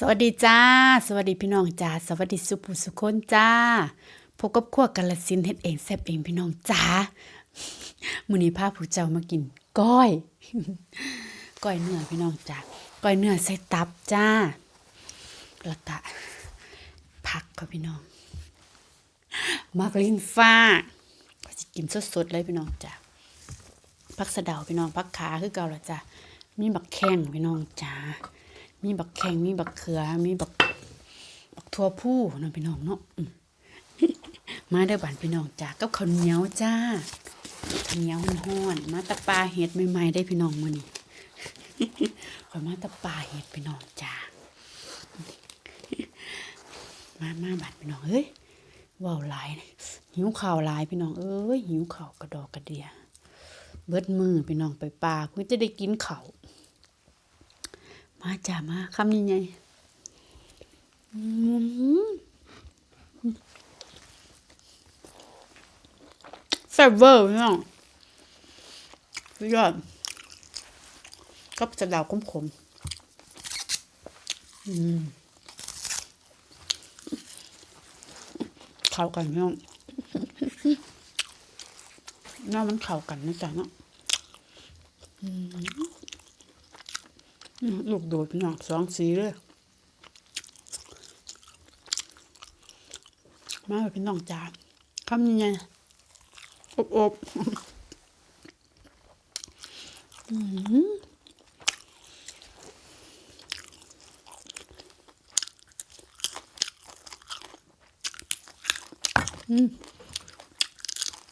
สวัสดีจ้า สวัสดีพี่น้องจ้า สวัสดีสุภูสุคนจ้าพบกับขั้วกาลสินเฮ็ดเองแซ่บเองพี่น้องจ้ามื้อนี้พาผู้เจ้ามากินก้อย ก้อยเนื้อพี่น้องจ้าก้อยเนื้อใส่ตับจ้าแล้วก็ผักค่ะพี่น้องมากลินฟ้าก็จะกินสดๆเลยพี่น้องจ้าผักสะเดาพี่น้องผักขาคือเก่าละจ้ะมีบักแข้งพี่น้องจ้า มีบักแข้งมีบักเขือ มีบักบักทั่วผู้เนาะพี่น้องเนาะมาเด้อบ้านพี่น้องจ้ากับข้าวเหนียวจ้าข้าวเหนียวฮ้อนมาตะปลาเห็ดใหม่ๆได้พี่น้องมื้อนี้ขอยมาตะปลาเห็ดพี่น้องจ้ามามาบ้านพี่น้องเอ้ยว้าวหลายหิวข้าวหลายพี่น้องเอ้ยหิวข้าวกระดอกกระเดีย เบิดมือพี่น้องไปป่าเพื่อจะได้กินเขาว มาจ้ามาคำยังไงแซ่บเวอร์พี่น้องสุดยอดกับสะดาวขมๆอืมเข้ากันพี่น้องน่ามันเข้ากันนะจ๊ะเนาะ ลูกโดดพี่น้องสองสีเลยมาเลยพี่น้องจ้าคำยังไงอบอบอืมอืม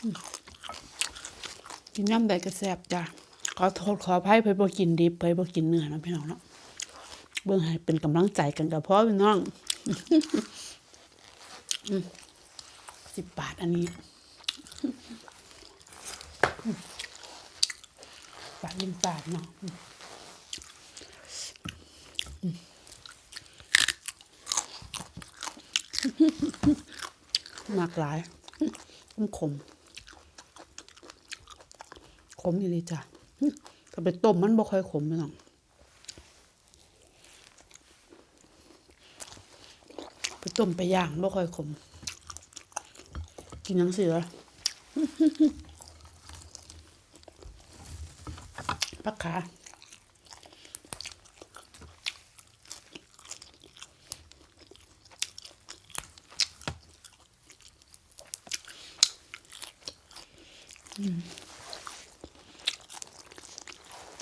อืมกินน้ำใดกระแสบจ้า ขอโทษขออภัยไปบ่กินดิบไปบ่กินเนื้อนะพี่น้องเนาะเบิ่งให้เป็นกำลังใจกันกับพ่อพี่น้องสิบบาทอันนี้บาทลิงบาทเนาะมากหลายขมขมขมอยู่ดีจ้ะ ถ้าไปต้มมันบ่ค่อยขมพี่น้องไปต้มไปย่างบ่ค่อยขม กินหนังเสือปักขา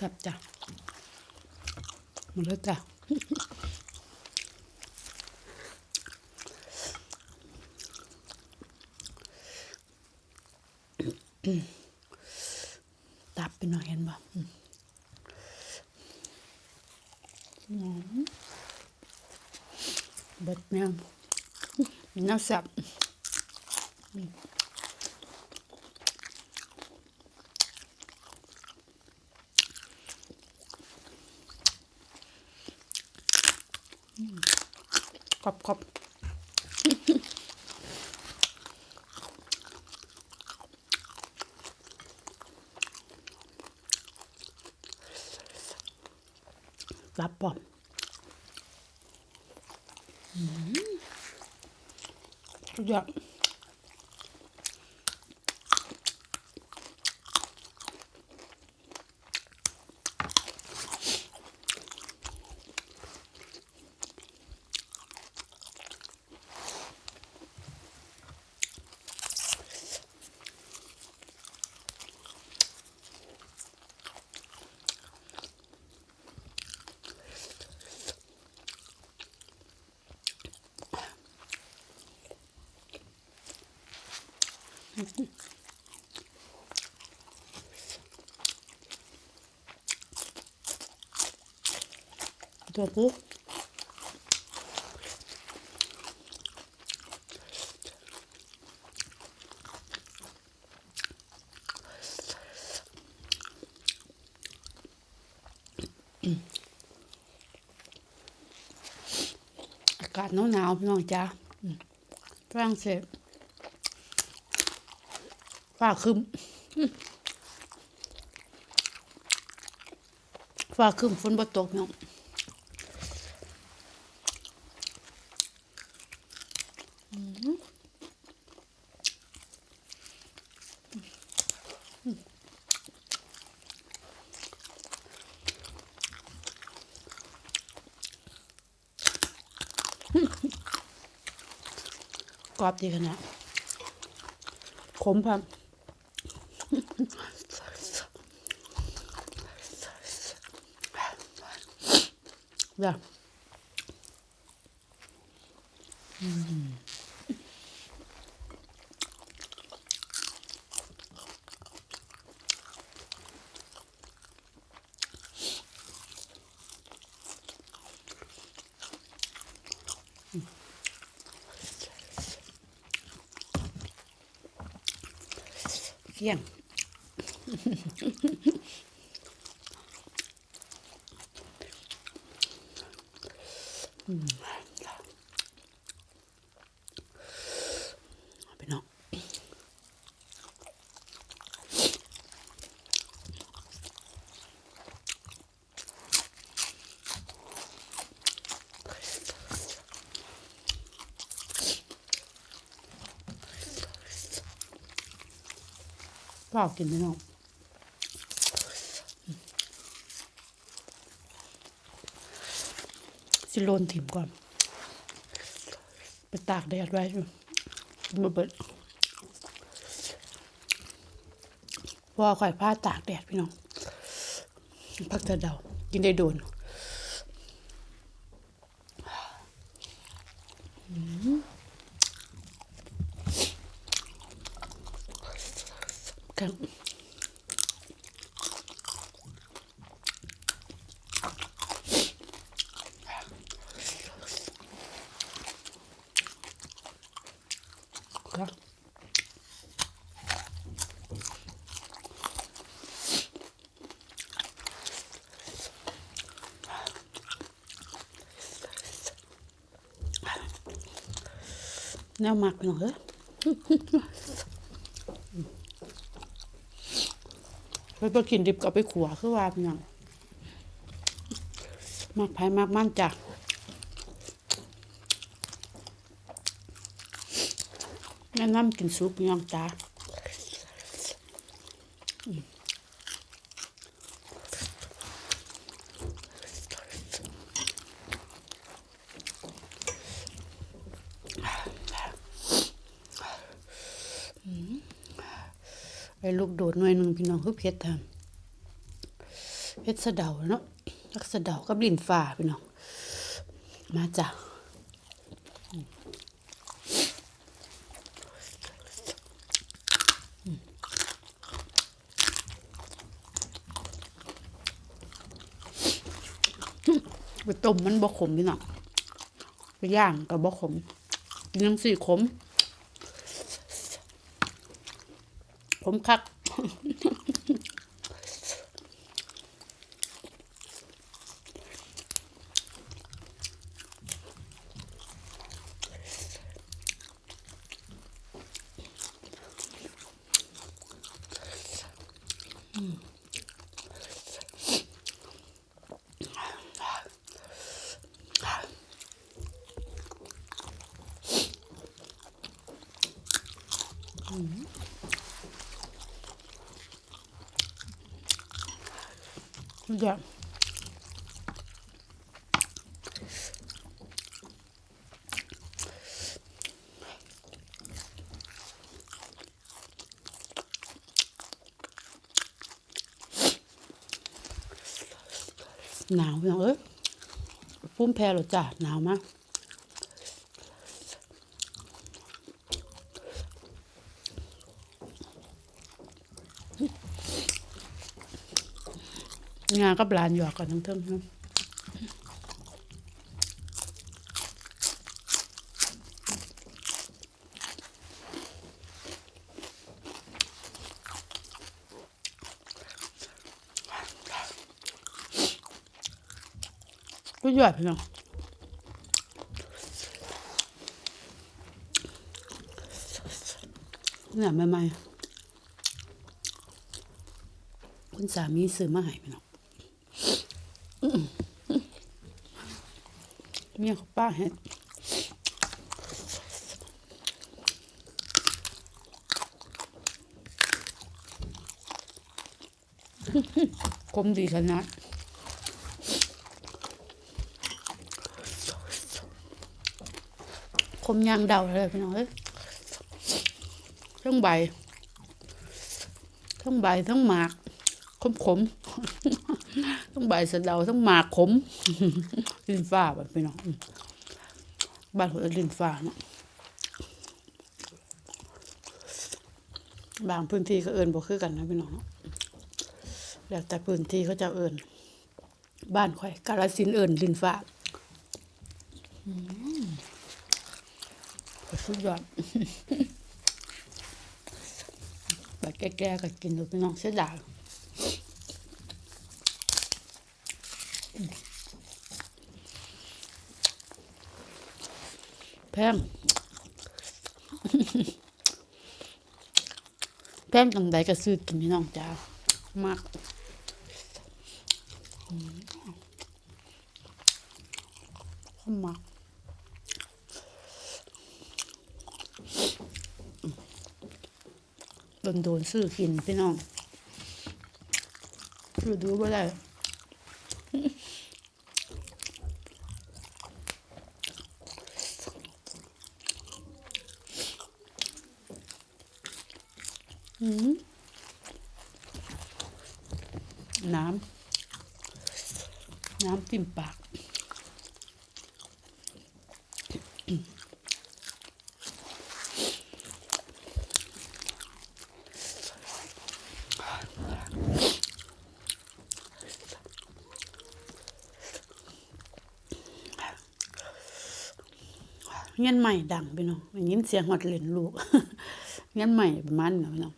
จับจ้ะหมดแล้วจ้ะตับไปหน่อยเห็นบ่อืมอืมเบิดแนวแนวสับอืม กรอบกรอบรับปอมอืมสุดยอด ตัวปุ๊บอากาศหนาวๆพี่น้องจ้าฝรั่งเศสฟ้าครึมอืมฟ้าคึมฝนบ่ตกเนาะ กรอบดีขนาดขมพังเดี๋ยว เที่ยง อืมเนาะ เปล่ากินพี่น้องสิโลนถิ่มก่อน ไปตากแดดไว้อยู่มาเบิดเพราะว่าข่อยผ้าตากแดดพี่น้องพักจะเดากินได้โดนอืมกัน ครับแนวมักพี่น้อยไปไปกินดิบกับไปขัวคือว่าพี่น้องมากไผ่มากมั่นจ้ะ แนะนำกินซุปพี่น้องจ้าไอ้ลูกโดดหน่วยหนึ่งพี่น้องคือเพชรทำเพชรสะเดาเนาะลักสะเดากับลินฝ่าพี่น้อง มาจ้ะป ต้มมันบ่ขมพี่น้องย่างกับบ่ขมกินยังสี่ขม ขมคัก เดี๋ยวหนาวอย่างเอ้ยพุ่มแพรหรอจ้ะหนาวมาก งานกับหลานหยอกกันทั้งเทิงเนาะก็หยอดพี่น้องเนี่ยใหม่ๆคุณสามีซื้อมาให้พี่น้อง มี่ยงของป้าเห็คมดีขนาดคมยางเดาเลยพี่น้องเอ้ยทั้งใบทั้งใบทั้งหมากขมขมทั้งใบสะเดาทั้งหมากขม ลิ้นฟ้าแบบพี่น้องบ้านหัวลิ้นฟ้าเนาะบางพื้นที่ก็เอินบ่คือกันนะพี่น้องเนาะแล้วแต่พื้นที่เขาจะเอินบ้านข่อยกาลสินเอินลินฟ้าสุดยอดแบบแก่ๆก็กินดูพี่น้องเสียดาย แพงแพงจังใดก็ซื้อกินพี่น้องจ้ามากอืมข้าวหมักโดนโดนซื้อกินพี่น้องดูดูบ่ได้ น้ำ น้ำติ่มปาก เงี้ยนใหม่ดังไปเนาะอย่างนี้เสียงหอดเหรนลูกเงี้ยนใหม่ประมาณนั้นเนาะ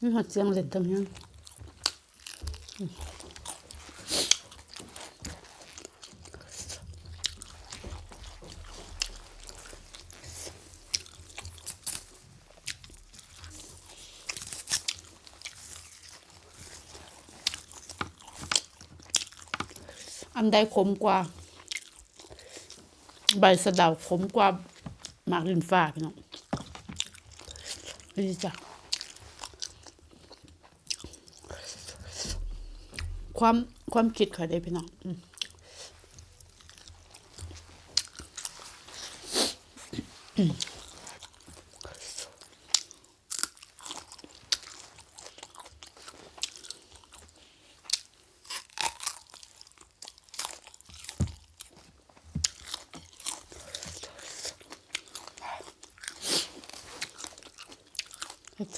นี่หอดเสียงเล่นตรงนี้อันใดขมกว่า ใบสะเดาขมกว่าหมากลินฟ้าพี่น้องนี่จ้ะความความคิดข่อยได้พี่น้องอืม เฮ็ด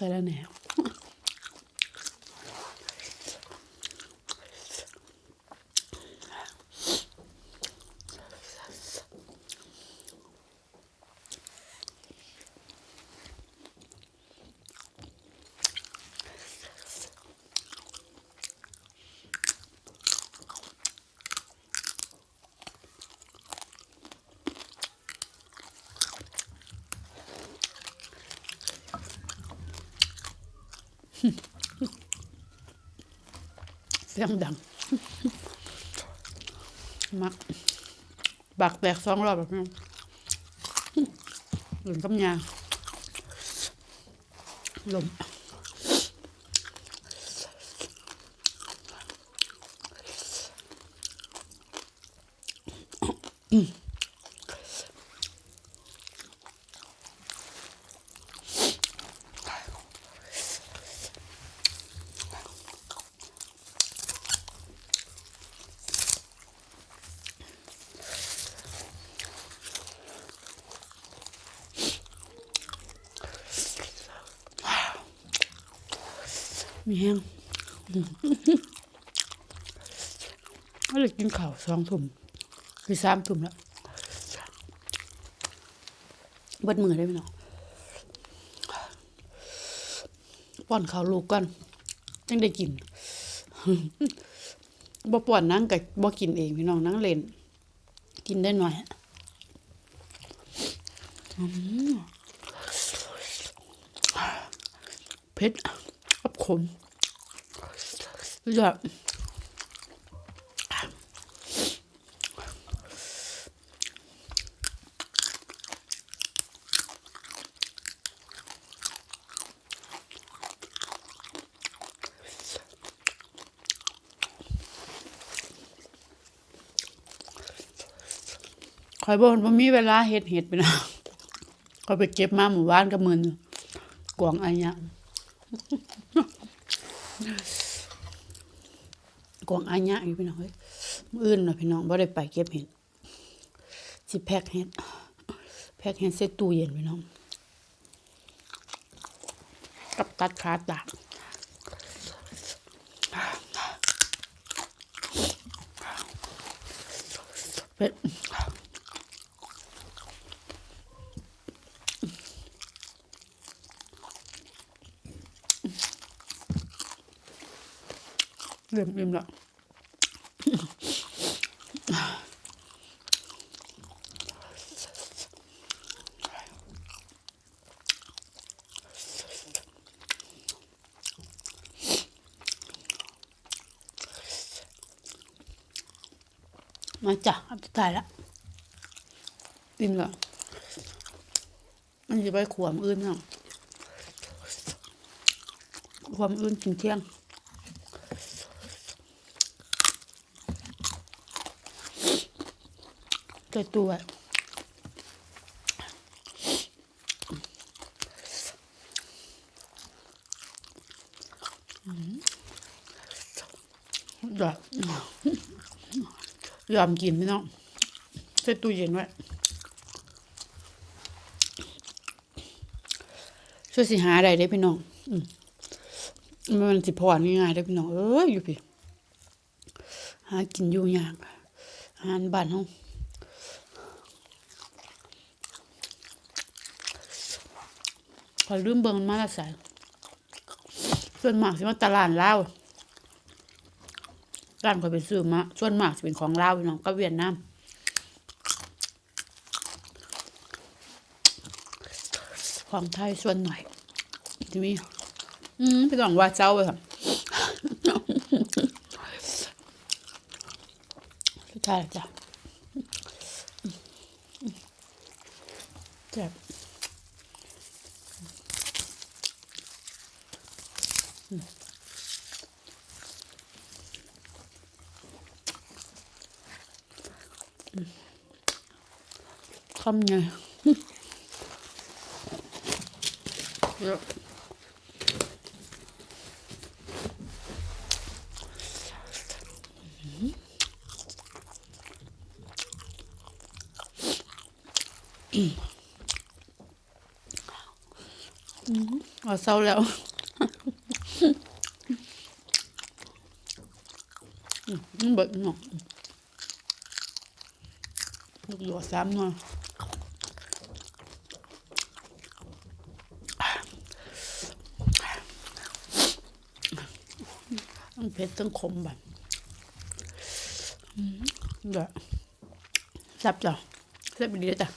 ใสียงดัง มักบักแตกสองรอบแบบนี้หลุนกำยาลม มีแห้งก็เลยกินข้าวสองถุ่มคือสามถุ่มแล้วบดมือได้ไหมเนาะป้อนข้าวลูกก่อนยังได้กินบ่ป้อนนั่งกับบ่กินเองพี่น้องนั่งเล่น กินได้หน่อยเผ็ด ขมแบคอยบนว่ามีเวลาเห็ดเห็ดไปนะก็ไปเก็บมาหมู่บ้านก็มือนกวงอะไรเงี้ย วงอันเนี้ยอยู่พี่น้องเฮ้ยมื้ออื่นน่ะพี่น้องบ่ได้ไปเก็บเห็ดสิแพ็คเห็ดแพ็คเห็ดใส่ตู้เย็นพี่น้อง กับตัดขาตากเป็ดเริ่มอิ่มแล้ว มาจ้ะอันสุดท้ายละอิ่มแล้วมันจะไปขวามอื่นเนาะขวามอื่นกินเที่ยงตัวตัวเดี๋ยว ยอมกินพี่น้องใส่ตู้เย็นไว้ช่วยสิหาอะไรได้พี่น้อง อืมมันสิพอง่ายๆได้พี่น้อง เอออยู่พี่ หากินอยู่ยากอาหารบ้านเฮาขอลืมเบิ่งมาละใส่ส่วนมากสิมาตลาดลาว ร้านข่อยไปซื้อมาส่วนมากจะเป็นของลาวน้องก็เวียดนามของไทยส่วนหน่อยที่มีอืมพี่ต้องว่าเจ้าไปค่ะสุดท้ายจ้ะเจ็บ คำไงเยอะเอาเศร้าแล้ว อืมมัน เบิดหนอกลูกหลัวสามหน่อยมันเผ็ดทั้งขมแบบอืมเดี๋ยวแซ่บจ้ะแซ่บดีเลยจ้ะ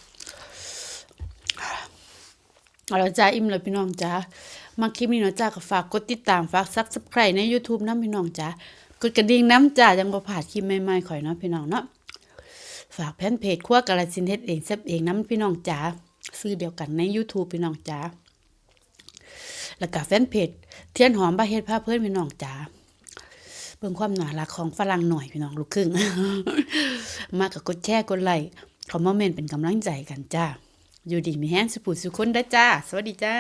เอาละจ้าอิ่มเลยพี่น้องจ้ามาคลิปนี้เนาะจ้าก็ฝากกดติดตามฝากซับสไครต์ใน YouTube น้ำพี่น้องจ้ากดกระดิ่งน้ำจ้ายังบ่พลาดคลิปใหม่ๆข่อยเนาะพี่น้องเนาะฝากแฟนเพจครัวกาลสินเฮ็ดเองแซ่บเองน้ำพี่น้องจ้าซื้อเดียวกันใน YouTube พี่น้องจ้าแล้วก็แฟนเพจเทียนหอมบาเฮ็ดพาเพื่อนพี่น้องจ้า เบิ่งความน่ารักของฝรั่งหน่อยพี่น้องลูกครึ่ง มากับกดแชร์กดไลค์คอมเมนต์เป็นกำลังใจกันจ้า อยู่ดีมีแฮงสุปุสุคนได้จ้า สวัสดีจ้า